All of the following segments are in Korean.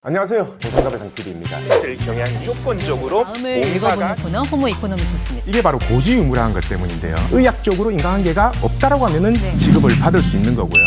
안녕하세요. 조선갑의상 TV입니다. 들 경향 조건적으로 다음을 봉사가 읽어보는 코너 호모 이코노미크스입니다. 이게 바로 고지 의무라는 것 때문인데요. 의학적으로 인간관계가 없다라고 하면은 네. 지급을 받을 수 있는 거고요.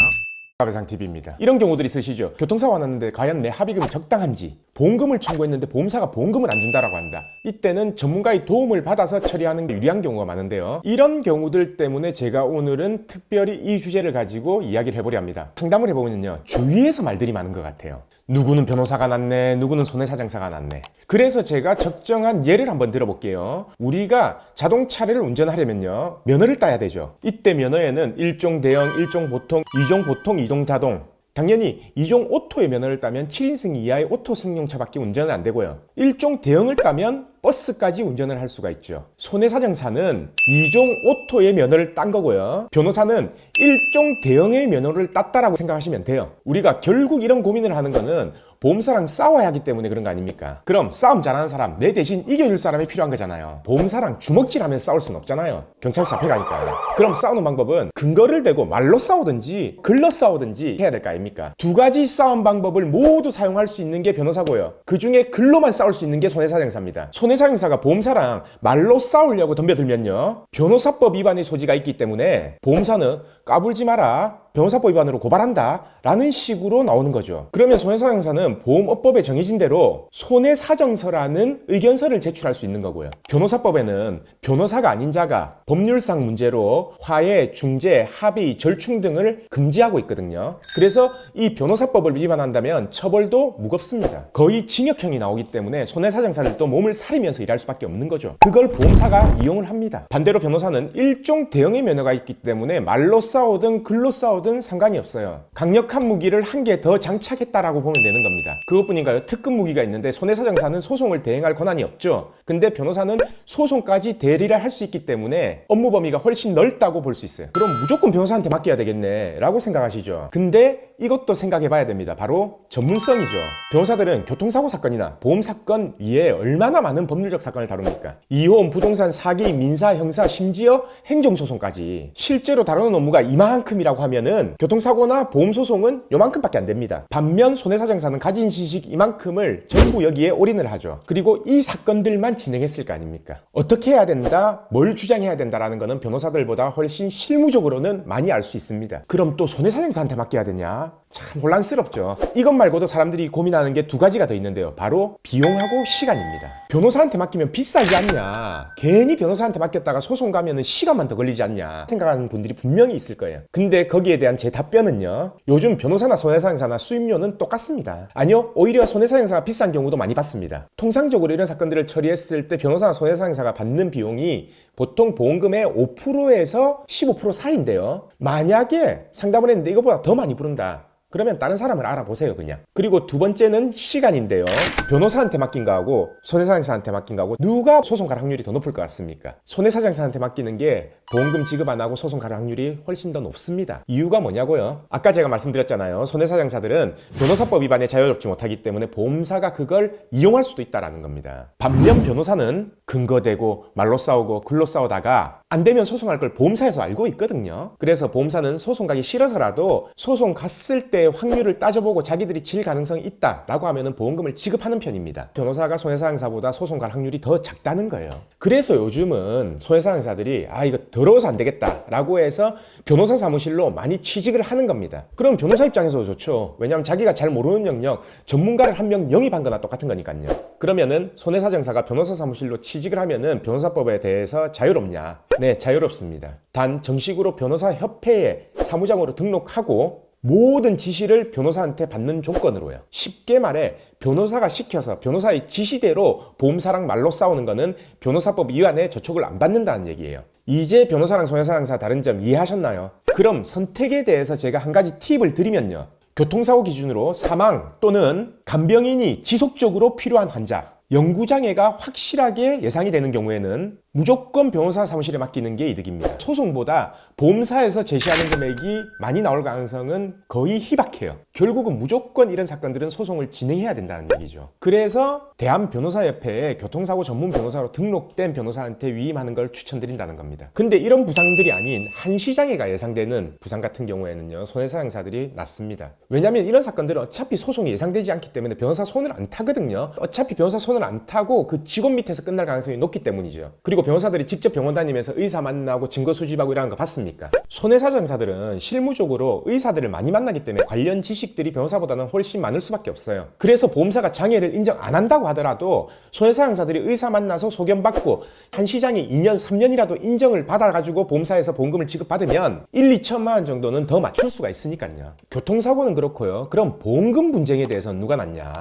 가배상 TV입니다. 이런 경우들이 있으시죠. 교통사고 났는데 과연 내 합의금이 적당한지 보험금을 청구했는데 보험사가 보험금을 안 준다라고 한다. 이때는 전문가의 도움을 받아서 처리하는 게 유리한 경우가 많은데요. 이런 경우들 때문에 제가 오늘은 특별히 이 주제를 가지고 이야기를 해보려 합니다. 상담을 해보면요. 주위에서 말들이 많은 것 같아요. 누구는 변호사가 났네, 누구는 손해사장사가 났네. 그래서 제가 적정한 예를 한번 들어볼게요. 우리가 자동차를 운전하려면요, 면허를 따야 되죠. 이때 면허에는 1종 대형, 1종 보통, 2종 보통, 2종 자동. 당연히 2종 오토의 면허를 따면 7인승 이하의 오토 승용차밖에 운전은 안 되고요. 1종 대형을 따면 버스까지 운전을 할 수가 있죠. 손해사정사는 2종 오토의 면허를 딴 거고요. 변호사는 1종 대형의 면허를 땄다라고 생각하시면 돼요. 우리가 결국 이런 고민을 하는 거는 보험사랑 싸워야 하기 때문에 그런 거 아닙니까? 그럼 싸움 잘하는 사람, 내 대신 이겨줄 사람이 필요한 거잖아요. 보험사랑 주먹질하면 싸울 순 없잖아요. 경찰 잡혀가니까. 그럼 싸우는 방법은 근거를 대고 말로 싸우든지 글로 싸우든지 해야 될 거 아닙니까? 두 가지 싸움 방법을 모두 사용할 수 있는 게 변호사고요. 그 중에 글로만 싸울 수 있는 게 손해사정사입니다. 손해사정사가 보험사랑 말로 싸우려고 덤벼들면요. 변호사법 위반의 소지가 있기 때문에 보험사는 까불지 마라. 변호사법 위반으로 고발한다 라는 식으로 나오는 거죠. 그러면 손해사정사는 보험업법에 정해진 대로 손해사정서라는 의견서를 제출할 수 있는 거고요. 변호사법에는 변호사가 아닌 자가 법률상 문제로 화해, 중재, 합의, 절충 등을 금지하고 있거든요. 그래서 이 변호사법을 위반한다면 처벌도 무겁습니다. 거의 징역형이 나오기 때문에 손해사정사를 또 몸을 사리면서 일할 수밖에 없는 거죠. 그걸 보험사가 이용을 합니다. 반대로 변호사는 일종 대형의 면허가 있기 때문에 말로 싸우든 글로 싸우든 상관이 없어요. 강력한 무기를 한 개 더 장착했다라고 보면 되는 겁니다. 그것뿐인가요? 특급 무기가 있는데 손해사정사는 소송을 대행할 권한이 없죠. 근데 변호사는 소송까지 대리를 할 수 있기 때문에 업무 범위가 훨씬 넓다고 볼 수 있어요. 그럼 무조건 변호사한테 맡겨야 되겠네 라고 생각하시죠. 근데 이것도 생각해 봐야 됩니다. 바로 전문성이죠. 변호사들은 교통사고 사건이나 보험 사건 위에 얼마나 많은 법률적 사건을 다룹니까? 이혼, 부동산 사기, 민사, 형사, 심지어 행정소송까지 실제로 다루는 업무가 이만큼이라고 하면은 교통사고나 보험소송은 요만큼밖에 안 됩니다. 반면 손해사정사는 가진 지식 이만큼을 전부 여기에 올인을 하죠. 그리고 이 사건들만 진행했을 거 아닙니까? 어떻게 해야 된다, 뭘 주장해야 된다라는 거는 변호사들보다 훨씬 실무적으로는 많이 알 수 있습니다. 그럼 또 손해사정사한테 맡겨야 되냐? 참 혼란스럽죠. 이것 말고도 사람들이 고민하는 게 두 가지가 더 있는데요. 바로 비용하고 시간입니다. 변호사한테 맡기면 비싸지 않냐? 괜히 변호사한테 맡겼다가 소송 가면은 시간만 더 걸리지 않냐? 생각하는 분들이 분명히 있을 거예요. 근데 거기에 대한 제 답변은요. 요즘 변호사나 손해사정사나 수임료는 똑같습니다. 아니요, 오히려 손해사정사가 비싼 경우도 많이 받습니다. 통상적으로 이런 사건들을 처리했을 때 변호사나 손해사정사가 받는 비용이 보통 보험금의 5%에서 15% 사이인데요. 만약에 상담을 했는데 이거보다 더 많이 부른다. 그러면 다른 사람을 알아보세요 그냥. 그리고 두 번째는 시간인데요. 변호사한테 맡긴 거하고 손해사정사한테 맡긴 거하고 누가 소송 갈 확률이 더 높을 것 같습니까? 손해사정사한테 맡기는 게 보험금 지급 안 하고 소송 갈 확률이 훨씬 더 높습니다. 이유가 뭐냐고요? 아까 제가 말씀드렸잖아요. 손해사정사들은 변호사법 위반에 자유롭지 못하기 때문에 보험사가 그걸 이용할 수도 있다라는 겁니다. 반면 변호사는 근거대고 말로 싸우고 글로 싸우다가 안 되면 소송할 걸 보험사에서 알고 있거든요. 그래서 보험사는 소송 가기 싫어서라도 소송 갔을 때 확률을 따져보고 자기들이 질 가능성이 있다라고 하면은 보험금을 지급하는 편입니다. 변호사가 손해사항사보다 소송 갈 확률이 더 작다는 거예요. 그래서 요즘은 손해사항사들이 아 이거 더러워서 안 되겠다라고 해서 변호사 사무실로 많이 취직을 하는 겁니다. 그럼 변호사 입장에서도 좋죠. 왜냐하면 자기가 잘 모르는 영역 전문가를 한 명 영입한 거나 똑같은 거니까요. 그러면은 손해사 정사가 변호사 사무실로 취직을 하면은 변호사법에 대해서 자유롭냐? 네, 자유롭습니다. 단 정식으로 변호사 협회에 사무장으로 등록하고 모든 지시를 변호사한테 받는 조건으로요. 쉽게 말해 변호사가 시켜서 변호사의 지시대로 보험사랑 말로 싸우는 거는 변호사법 위반에 저촉을 안 받는다는 얘기예요. 이제 변호사랑 손해사랑사 다른 점 이해하셨나요? 그럼 선택에 대해서 제가 한 가지 팁을 드리면요. 교통사고 기준으로 사망 또는 간병인이 지속적으로 필요한 환자, 영구장애가 확실하게 예상이 되는 경우에는 무조건 변호사 사무실에 맡기는 게 이득입니다. 소송보다 보험사에서 제시하는 금액이 많이 나올 가능성은 거의 희박해요. 결국은 무조건 이런 사건들은 소송을 진행해야 된다는 얘기죠. 그래서 대한변호사협회에 교통사고 전문 변호사로 등록된 변호사한테 위임하는 걸 추천드린다는 겁니다. 근데 이런 부상들이 아닌 한 시장애가 예상되는 부상 같은 경우에는요 손해사상사들이 낮습니다. 왜냐하면 이런 사건들은 어차피 소송이 예상되지 않기 때문에 변호사 손을 안 타거든요. 어차피 변호사 손을 안 타고 그 직원 밑에서 끝날 가능성이 높기 때문이죠. 그리고 변호사들이 직접 병원 다니면서 의사 만나고 증거 수집하고 이러는 거 봤습니까? 손해사정사들은 실무적으로 의사들을 많이 만나기 때문에 관련 지식들이 변호사보다는 훨씬 많을 수밖에 없어요. 그래서 보험사가 장애를 인정 안 한다고 하더라도 손해사정사들이 의사 만나서 소견받고 한 시장이 2년, 3년이라도 인정을 받아가지고 보험사에서 보험금을 지급받으면 1, 2천만 원 정도는 더 맞출 수가 있으니까요. 교통사고는 그렇고요. 그럼 보험금 분쟁에 대해서는 누가 낫냐?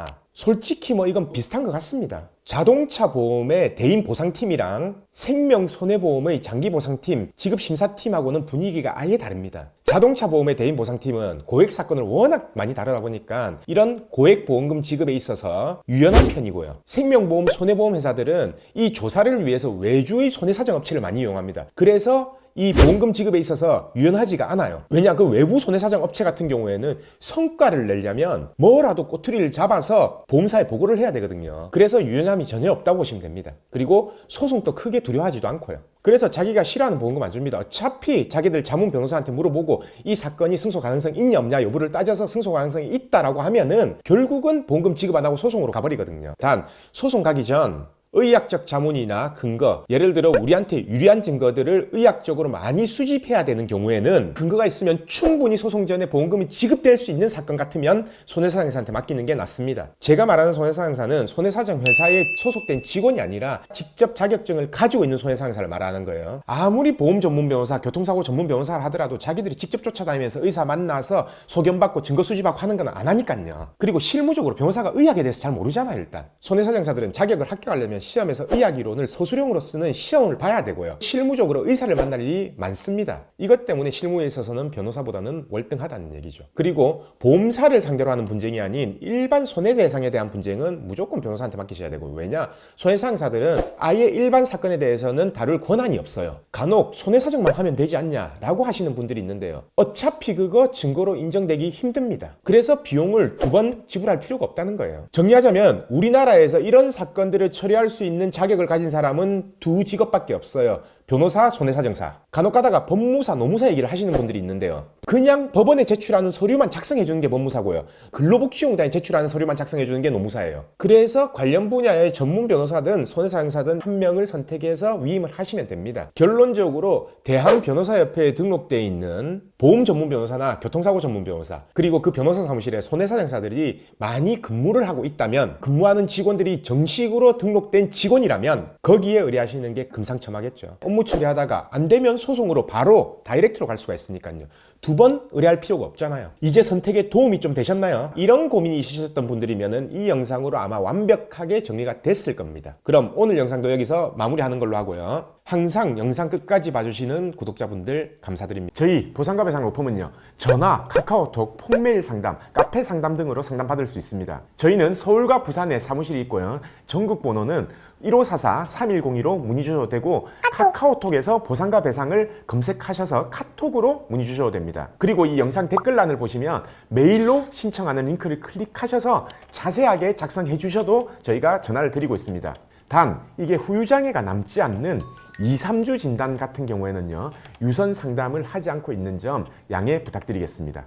솔직히 뭐 이건 비슷한 것 같습니다. 자동차 보험의 대인 보상팀이랑 생명 손해보험의 장기 보상팀, 지급 심사팀하고는 분위기가 아예 다릅니다. 자동차 보험의 대인 보상팀은 고액 사건을 워낙 많이 다루다 보니까 이런 고액 보험금 지급에 있어서 유연한 편이고요. 생명보험, 손해보험 회사들은 이 조사를 위해서 외주의 손해사정 업체를 많이 이용합니다. 그래서 이 보험금 지급에 있어서 유연하지가 않아요. 왜냐 그 외부 손해사정 업체 같은 경우에는 성과를 내려면 뭐라도 꼬투리를 잡아서 보험사에 보고를 해야 되거든요. 그래서 유연함이 전혀 없다고 보시면 됩니다. 그리고 소송도 크게 두려워하지도 않고요. 그래서 자기가 싫어하는 보험금 안 줍니다. 어차피 자기들 자문 변호사한테 물어보고 이 사건이 승소 가능성 있냐 없냐 여부를 따져서 승소 가능성이 있다라고 하면은 결국은 보험금 지급 안 하고 소송으로 가버리거든요. 단 소송 가기 전 의학적 자문이나 근거, 예를 들어 우리한테 유리한 증거들을 의학적으로 많이 수집해야 되는 경우에는 근거가 있으면 충분히 소송 전에 보험금이 지급될 수 있는 사건 같으면 손해사정사한테 맡기는 게 낫습니다. 제가 말하는 손해사정사는 손해사정 회사에 소속된 직원이 아니라 직접 자격증을 가지고 있는 손해사정사를 말하는 거예요. 아무리 보험 전문 변호사, 교통사고 전문 변호사를 하더라도 자기들이 직접 쫓아다니면서 의사 만나서 소견받고 증거 수집하고 하는 건 안 하니까요. 그리고 실무적으로 변호사가 의학에 대해서 잘 모르잖아요, 일단. 손해사정사들은 자격을 합격하려면 시험에서 의학 이론을 서술형으로 쓰는 시험을 봐야 되고요. 실무적으로 의사를 만날 일이 많습니다. 이것 때문에 실무에 있어서는 변호사보다는 월등하다는 얘기죠. 그리고 보험사를 상대로 하는 분쟁이 아닌 일반 손해배상에 대한 분쟁은 무조건 변호사한테 맡기셔야 되고 왜냐? 손해상사들은 아예 일반 사건에 대해서는 다룰 권한이 없어요. 간혹 손해사정만 하면 되지 않냐라고 하시는 분들이 있는데요. 어차피 그거 증거로 인정되기 힘듭니다. 그래서 비용을 두 번 지불할 필요가 없다는 거예요. 정리하자면 우리나라에서 이런 사건들을 처리할 수 있는 자격을 가진 사람은 두 직업밖에 없어요. 변호사, 손해사정사. 간혹 가다가 법무사, 노무사 얘기를 하시는 분들이 있는데요. 그냥 법원에 제출하는 서류만 작성해 주는 게 법무사고요. 근로복지공단에 제출하는 서류만 작성해 주는 게 노무사예요. 그래서 관련 분야의 전문 변호사든 손해사정사든 한 명을 선택해서 위임을 하시면 됩니다. 결론적으로 대한변호사협회에 등록돼 있는 보험 전문 변호사나 교통사고 전문 변호사 그리고 그 변호사 사무실에 손해사정사들이 많이 근무를 하고 있다면 근무하는 직원들이 정식으로 등록된 직원이라면 거기에 의뢰하시는 게 금상첨화겠죠. 업무 처리하다가 안 되면 소송으로 바로 다이렉트로 갈 수가 있으니까요. 두 번 의뢰할 필요가 없잖아요. 이제 선택에 도움이 좀 되셨나요? 이런 고민이 있으셨던 분들이면은 이 영상으로 아마 완벽하게 정리가 됐을 겁니다. 그럼 오늘 영상도 여기서 마무리하는 걸로 하고요. 항상 영상 끝까지 봐주시는 구독자분들 감사드립니다. 저희 보상과 배상 로펌은요. 전화, 카카오톡, 폰메일 상담, 카페 상담 등으로 상담받을 수 있습니다. 저희는 서울과 부산에 사무실이 있고요. 전국 번호는 1544-3102로 문의 주셔도 되고 카카오톡에서 보상과 배상을 검색하셔서 카톡으로 문의 주셔도 됩니다. 그리고 이 영상 댓글란을 보시면 메일로 신청하는 링크를 클릭하셔서 자세하게 작성해 주셔도 저희가 전화를 드리고 있습니다. 단 이게 후유장애가 남지 않는 2, 3주 진단 같은 경우에는요 유선 상담을 하지 않고 있는 점 양해 부탁드리겠습니다.